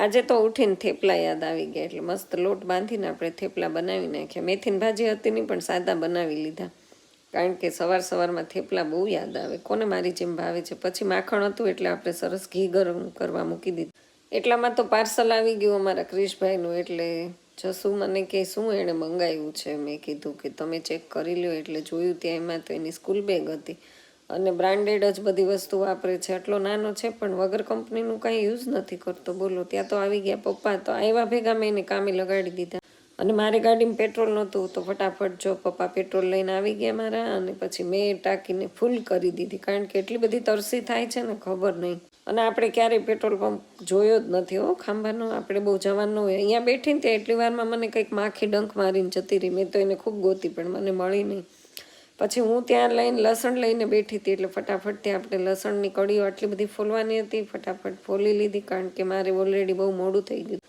આજે તો ઉઠીને થેપલા યાદ આવી ગયા એટલે મસ્ત લોટ બાંધીને આપણે થેપલા બનાવી નાખ્યા. મેથીની ભાજી હતી નહીં, પણ સાદા બનાવી લીધા. કારણ કે સવાર સવારમાં થેપલા બહુ યાદ આવે. કોને મારી જેમ ભાવે છે? પછી માખણ હતું એટલે આપણે સરસ ઘી ગરમ કરવા મૂકી દીધું. એટલામાં તો પાર્સલ આવી ગયું અમારા ક્રિશભાઈનું, એટલે જસુ મને કે, શું એણે મંગાવ્યું છે? મેં કીધું કે, તમે ચેક કરી લો એટલે જોયું ત્યાં એમાં તો એની સ્કૂલ બેગ હતી. અને બ્રાન્ડેડ જ બધી વસ્તુ વાપરે છે. આટલો નાનો છે, પણ વગર કંપનીનું કાંઈ યુઝ નથી કરતો. બોલો, ત્યાં તો આવી ગયા પપ્પા. તો આવ્યા ભેગા મેં એને કામે લગાડી દીધા. અને મારી ગાડીમાં પેટ્રોલ નહોતું, તો ફટાફટ જો પપ્પા પેટ્રોલ લઈને આવી ગયા મારા અને પછી મેં ટાંકીને ફૂલ કરી દીધી. કારણ કે એટલી બધી તરસી થાય છે ને, ખબર નહીં. અને આપણે ક્યારેય પેટ્રોલ પંપ જોયો જ નથી હો, ખાંભાનો. આપણે બહુ જવાનું હોય. અહીંયા બેઠીને ત્યાં એટલી વારમાં મને કંઈક માખી ડંખ મારીને જતી રહી. મેં તો એને ખૂબ ગોતી, પણ મને મળી નહીં. પછી હું ત્યાં લઈને લસણ લઈને બેઠી હતી એટલે ફટાફટ ત્યાં આપણે લસણની કડીઓ આટલી બધી ફોલવાની હતી, ફટાફટ ફોલી લીધી કારણ કે મારે ઓલરેડી બહુ મોડું થઈ ગયું.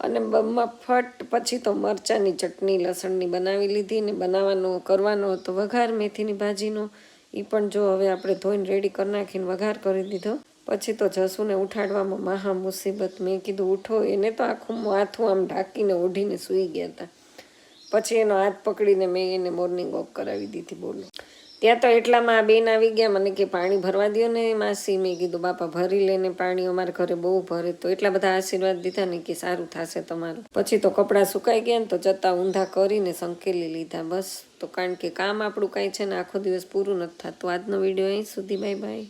અને ફટ પછી તો મરચાંની ચટણી લસણની બનાવી લીધી ને બનાવવાનો, કરવાનો હતો વઘાર મેથીની ભાજીનો. એ પણ જો હવે આપણે ધોઈને રેડી કરી નાખીને વઘાર કરી દીધો. પછી તો જસુને ઉઠાડવામાં મહા મુસીબત. મેં કીધું, ઉઠો. એને તો આખું માથું આમ ઢાંકીને ઓઢીને સૂઈ ગયા હતા. પછી એનો હાથ પકડીને મેં એને મોર્નિંગ વોક કરાવી દીધી બોલો. ત્યાં તો એટલામાં આ બેન આવી ગયા, મને કે પાણી ભરવા દ્યો ને માસી. મેં કીધું, બાપા, ભરી લેને પાણી અમારા ઘરે બહુ ભરે. તો એટલા બધા આશીર્વાદ દીધા ને કે સારું થશે તમારું. પછી તો કપડાં સુકાઈ ગયા ને તો જતા ઊંધા કરીને સંકેલી લીધા. બસ, તો કારણ કે કામ આપણું કાંઈ છે ને, આખો દિવસ પૂરું નથી થતું. આજનો વીડિયો અહીં સુધી બાય બાય